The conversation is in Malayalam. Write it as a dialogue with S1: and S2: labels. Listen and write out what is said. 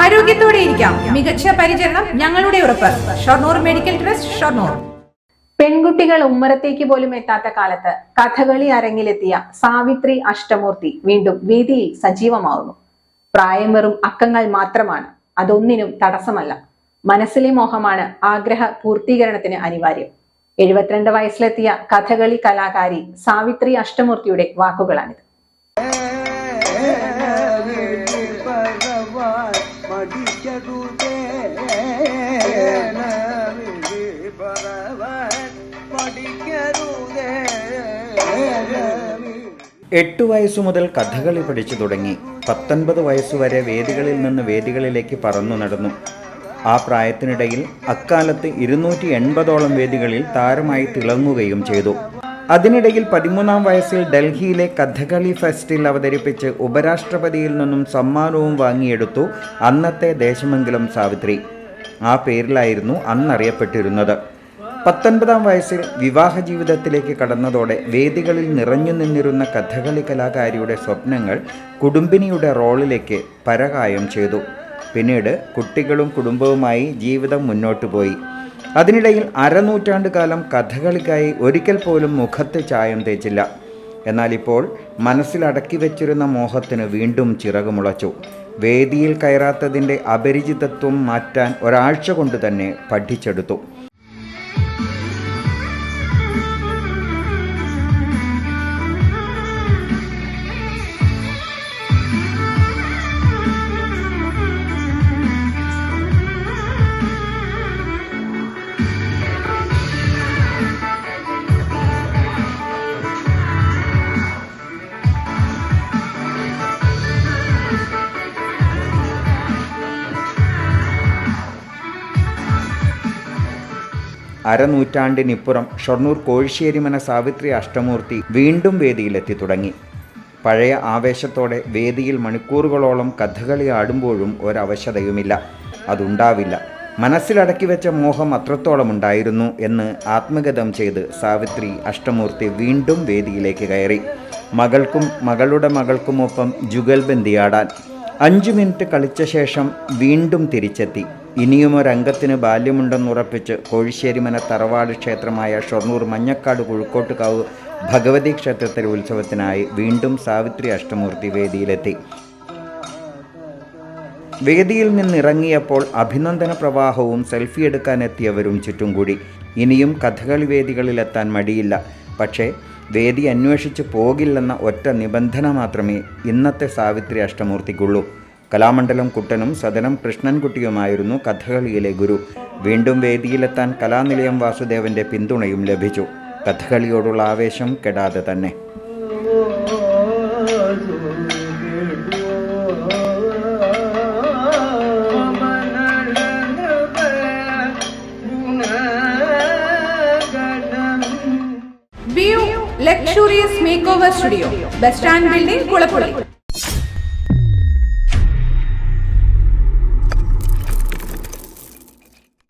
S1: ആരോഗ്യത്തോടെ ഇരിക്കാം. മികച്ച പരിചരണം ഞങ്ങളുടെ ഉറപ്പ്. Shoranur medical trust Shoranur.
S2: പെൺകുട്ടികൾ ഉമ്മറത്തേക്ക് പോലും എത്താത്ത കാലത്ത് കഥകളി അരങ്ങിലെത്തിയ സാവിത്രി അഷ്ടമൂർത്തി വീണ്ടും വേദിയിൽ സജീവമാവുന്നു. പ്രായം വെറും അക്കങ്ങൾ മാത്രമാണ്. അതൊന്നിനും തടസ്സമല്ല. മനസ്സിലെ മോഹമാണ് ആഗ്രഹ പൂർത്തീകരണത്തിന് അനിവാര്യം. എഴുപത്തിരണ്ട് വയസ്സിലെത്തിയ കഥകളി കലാകാരി സാവിത്രി അഷ്ടമൂർത്തിയുടെ വാക്കുകളാണിത്.
S3: ഭഗവാൻ മടിക്കരുതേ.
S4: എട്ടു വയസ്സു മുതൽ കഥകളി പഠിച്ചു തുടങ്ങി. പത്തൊൻപത് വയസ്സുവരെ വേദികളിൽ നിന്ന് വേദികളിലേക്ക് പറന്നു നടന്നു. ആ പ്രായത്തിനിടയിൽ അക്കാലത്ത് ഇരുന്നൂറ്റി എൺപതോളം വേദികളിൽ താരമായി തിളങ്ങുകയും ചെയ്തു. അതിനിടയിൽ പതിമൂന്നാം വയസ്സിൽ ഡൽഹിയിലെ കഥകളി ഫെസ്റ്റിൽ അവതരിപ്പിച്ച് ഉപരാഷ്ട്രപതിയിൽ നിന്നും സമ്മാനവും വാങ്ങിയെടുത്തു അന്നത്തെ ദേശമെങ്കിലും സാവിത്രി. ആ പേരിലായിരുന്നു അന്നറിയപ്പെട്ടിരുന്നത്. പത്തൊൻപതാം വയസ്സിൽ വിവാഹ ജീവിതത്തിലേക്ക് കടന്നതോടെ വേദികളിൽ നിറഞ്ഞു നിന്നിരുന്ന കഥകളി കലാകാരിയുടെ സ്വപ്നങ്ങൾ കുടുംബിനിയുടെ റോളിലേക്ക് പരകായം ചെയ്തു. പിന്നീട് കുട്ടികളും കുടുംബവുമായി ജീവിതം മുന്നോട്ടു പോയി. അതിനിടയിൽ അരനൂറ്റാണ്ട് കാലം കഥകളിക്കായി ഒരിക്കൽ പോലും മുഖത്തെ ചായം തേച്ചില്ല. എന്നാൽ ഇപ്പോൾ മനസ്സിലടക്കി വെച്ചിരുന്ന മോഹത്തിന് വീണ്ടും ചിറകുമുളച്ചു. വേദിയിൽ കയറാത്തതിന്റെ അപരിചിതത്വം മാറ്റാൻ ഒരാഴ്ച കൊണ്ട് തന്നെ പഠിച്ചെടുത്തു. അരനൂറ്റാണ്ടിനിപ്പുറം ഷൊർണൂർ കോഴിശ്ശേരിമന സാവിത്രി അഷ്ടമൂർത്തി വീണ്ടും വേദിയിലെത്തി തുടങ്ങി. പഴയ ആവേശത്തോടെ വേദിയിൽ മണിക്കൂറുകളോളം കഥകളി ആടുമ്പോഴും ഒരവശതയുമില്ല. അതുണ്ടാവില്ല. മനസ്സിലടക്കി വെച്ച മോഹം അത്രത്തോളം ഉണ്ടായിരുന്നു എന്ന് ആത്മഗതം ചെയ്ത് സാവിത്രി അഷ്ടമൂർത്തി വീണ്ടും വേദിയിലേക്ക് കയറി. മകൾക്കും മകളുടെ മകൾക്കുമൊപ്പം ജുഗൽബന്ദിയാടാൻ. അഞ്ചു മിനിറ്റ് കളിച്ച ശേഷം വീണ്ടും തിരിച്ചെത്തി. ഇനിയും ഒരംഗത്തിന് ബാല്യമുണ്ടെന്നുറപ്പിച്ച് കോഴിശ്ശേരിമന തറവാട് ക്ഷേത്രമായ ഷൊർണൂർ മഞ്ഞക്കാട് കുഴുക്കോട്ടുകാവ് ഭഗവതി ക്ഷേത്രത്തിലെ ഉത്സവത്തിനായി വീണ്ടും സാവിത്രി അഷ്ടമൂർത്തി വേദിയിലെത്തി. വേദിയിൽ നിന്നിറങ്ങിയപ്പോൾ അഭിനന്ദന പ്രവാഹവും സെൽഫി എടുക്കാനെത്തിയവരും ചുറ്റും കൂടി. ഇനിയും കഥകളി വേദികളിലെത്താൻ മടിയില്ല. പക്ഷേ വേദി അന്വേഷിച്ച് പോകില്ലെന്ന ഒറ്റ നിബന്ധന മാത്രമേ ഇന്നത്തെ സാവിത്രി അഷ്ടമൂർത്തിക്കുള്ളൂ. കലാമണ്ഡലം കുട്ടനും സദനം കൃഷ്ണൻകുട്ടിയുമായിരുന്നു കഥകളിയിലെ ഗുരു. വീണ്ടും വേദിയിലെത്താൻ കലാനിലയം വാസുദേവന്റെ പിന്തുണയും ലഭിച്ചു. കഥകളിയോടുള്ള ആവേശം കെടാതെ തന്നെ.
S1: Luxurious make over studio bus stand building Kulappully